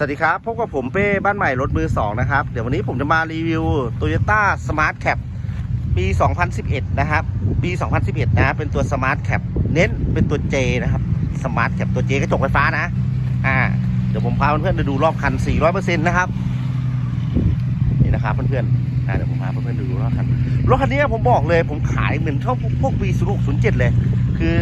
สวัสดีครับ พบกับผมเป้บ้านใหม่รถมือ 2 นะครับ เดี๋ยววันนี้ผมจะมารีวิว Toyota Smart Cap ปี 2011 นะครับ ปี 2011 นะ เป็นตัว Smart Cap เน้นเป็นตัว J นะครับ Smart Cap ตัว J กระจกไฟฟ้านะ อ่า เดี๋ยวผมพาเพื่อนๆไปดูรอบคัน 400%นะครับ นี่นะครับเพื่อนๆอ่าเดี๋ยวผมพาเพื่อนๆดูรอบคัน รถคันนี้ผมบอกเลยผมขายเหมือนเท่าพวกปี 06 07 เลย คือ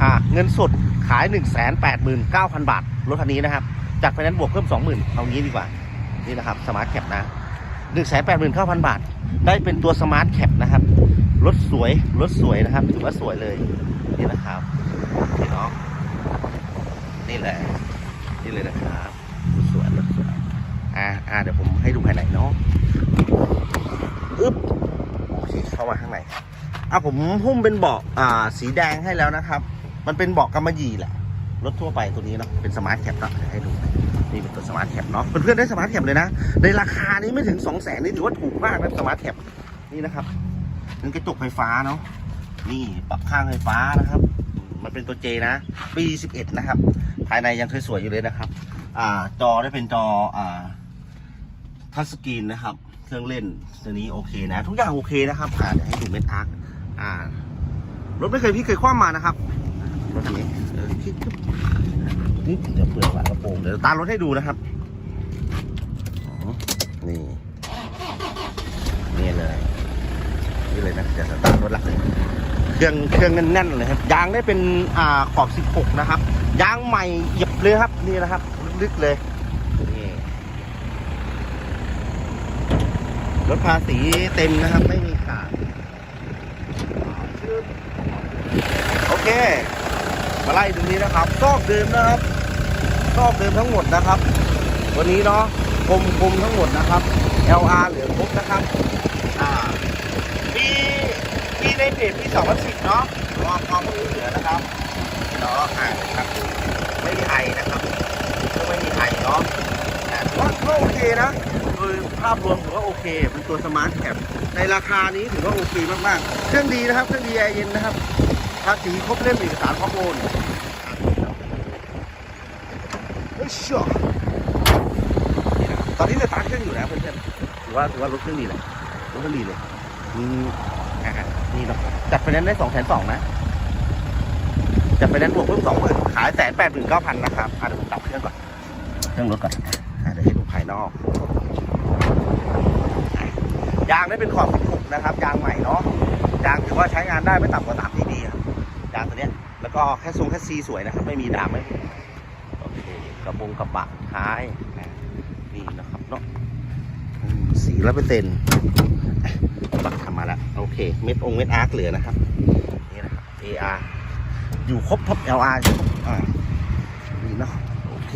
อ่า เงินสดขาย 189,000 บาท รถคันนี้นะครับ จากไฟแนนซ์บวกเพิ่ม 20,000 เอางี้ดีกว่า นี่นะครับสมาร์ทแคปนะ189,000บาท ได้เป็นตัวสมาร์ทแคปนะครับ รถสวย รถสวยนะครับถือว่าสวยเลย นี่นะครับนี่เนาะนี่แหละ นี่เลยนะครับรถสวยรถสวยอ่าอ่าเดี๋ยวผมให้ดูภายในเนาะอึ๊บโอเคเข้ามาข้างในอะผมหุ้มเป็นเบาะอ่า สีแดงให้แล้วนะครับ มันเป็นเบาะกำมะหยี่แหละ รถทั่วไปตัวนี้เนาะเป็นสมาร์ทแคปเนาะให้ดูนี่เป็นตัวสมาร์ทแคปเนาะเพื่อนๆได้สมาร์ทแคปเลยนะในราคานี้ไม่ถึง2 0 0แสนนี่ถือว่าถูกมากนะสมาร์ทแคปนี่นะครับเป็นกระจกไฟฟ้าเนาะนี่ปรับข้างไฟฟ้านะครับ มันเป็นตัวเจนะปี11นะครับ ภายในยังสวยๆอยู่เลยนะครับ อ่าจอได้เป็นจออ่าทัชสกรีนนะครับ เครื่องเล่นตัวนี้โอเคนะ ทุกอย่างโอเคนะครับอ่าเดี๋ยวให้ดูเม็ดอาร์คอ่ารถไม่เคยพี่เคยคว่ำมานะครับ รถคันนี้เออคิดนี่เดี๋ยวเปิดฝากระโปรงเดี๋ยวตารถให้ดูนะครับนี่นี่เลยนี่เลยนะเดี๋ยวสตาร์ทรถหลักเครื่องเครื่องแน่นๆเลยครับยางได้เป็นอ่าขอบ 16 นะครับยางใหม่หยียบเลยครับนี่นะครับ ลึกๆเลยรถภาษีเต็มนะครับ ไม่มีขาดโอเค มาไล่ตรงนี้นะครับซอกเดิมนะครับซอกเดิมทั้งหมดนะครับ วันนี้เนาะคมคมทั้งหมดนะครับ LR เหลือครบนะครับอ่าปีปีในเพจปี2010เนาะรอความมือเหลือนะครับเนาะอ่าครับไม่มีไอนะครับก็ไม่มีไอเนาะอ่ว่าก็โอเคนะโดยภาพรวมถือว่าโอเคเป็นตัวสมาร์ทแคปในราคานี้ถือว่าโอเคมากๆเครื่องดีนะครับเครื่องดีแอร์เย็นนะครับ ภาษีครบเล่มเอกสารข้อมูลเฮ้ยชัวนี่นะครับตอนนี้สตาร์ทเครื่องอยู่แล้วเพื่อนๆถือว่าถือว่ารถเครื่องดีเลยรถเครื่องดีเลยมีอ่านี่เนาะจัดไฟแนนซ์ได้สองแสนสองนะจัดไฟแนนซ์บวกเพิ่มสองหมื่นขายแสนแปดหมื่นเก้าพันนะครับอะเดี๋ยวผมตับเครื่องก่อนเครื่องรถก่อนอะเดี๋ยวให้ดูภายนอกยางได้เป็นขอบ16นะครับ ยางใหม่เนาะยางถือว่าใช้งานได้ไม่ต่ำกว่า3 TD ครั บยางตัวเนี้ยแล้วก็แค่ทรงแค่ซีสวยนะครับ ไม่มีดามไม่โอเคกระบงกระบะท้ายนี่นะครับเนาะสีร้อยเปอร์เซ็นต์บักทำมาแล้วโอเค เม็ดองเม็ดอาร์คเหลือนะครับนี่นะครับ AR อยู่ครบท็อป LR อยู่ครบอ่านี่เนาะโอเค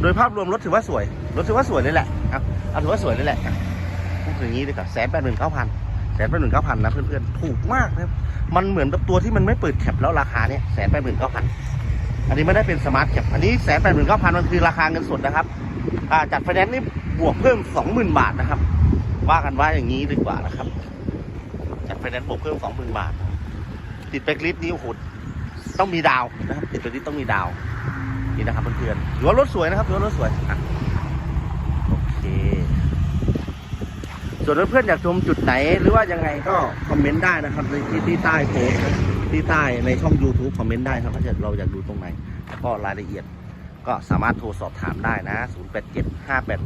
โดยภาพรวมรถถือว่าสวย รถถือว่าสวยเลยแหละครับเอาถือว่าสวยเลยแหละอะพูดอย่างนี้ดีกว่าแสนแปดหมื่นเก้าพัน แสนแปดหมื่นเก้าพันนะเพื่อนๆ ถูกมากนะครับ มันเหมือนกับตัวที่มันไม่เปิดแคปแล้วราคาเนี้ยแสนแปดหมื่นเก้าพันอันนี้ไม่ได้เป็นสมาร์ทแคปอันนี้แสนแปดหมื่นเก้าพันมันคือราคาเงินสดนะครับจัดไฟแนนซ์นี่บวกเพิ่มสองหมื่นบาทนะครับ ว่ากันว่าอย่างนี้ดีกว่านะครับ จัดไฟแนนซ์บวกเพิ่มสองหมื่นบาท ติดไปคลิปนี้โอ้โหต้องมีดาวนะครับติดไปคลิปต้องมีดาวนี่นะครับเพื่อนๆถือว่ารถสวยนะครับถือว่ารถสวยอโอเค ส่วนเพื่อนๆอยากชมจุดไหน หรือว่ายังไงก็คอมเมนต์ได้นะครับในที่ที่ใต้โพสต์ที่ใต้ในช่อง YouTube คอมเมนต์ได้ครับถ้าเกิดเราอยากดูตรงไหนแล้วก็รายละเอียดก็สามารถโทรสอบถามได้นะ 087 581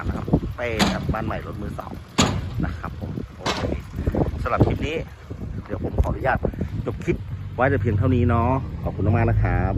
0813 นะครับเป้กับบ้านใหม่รถมือสองนะครับผมโอเคสำหรับคลิปนี้ เดี๋ยวผมขออนุญาตจบคลิปไว้แต่เพียงเท่านี้เนาะขอบคุณมากๆนะครับ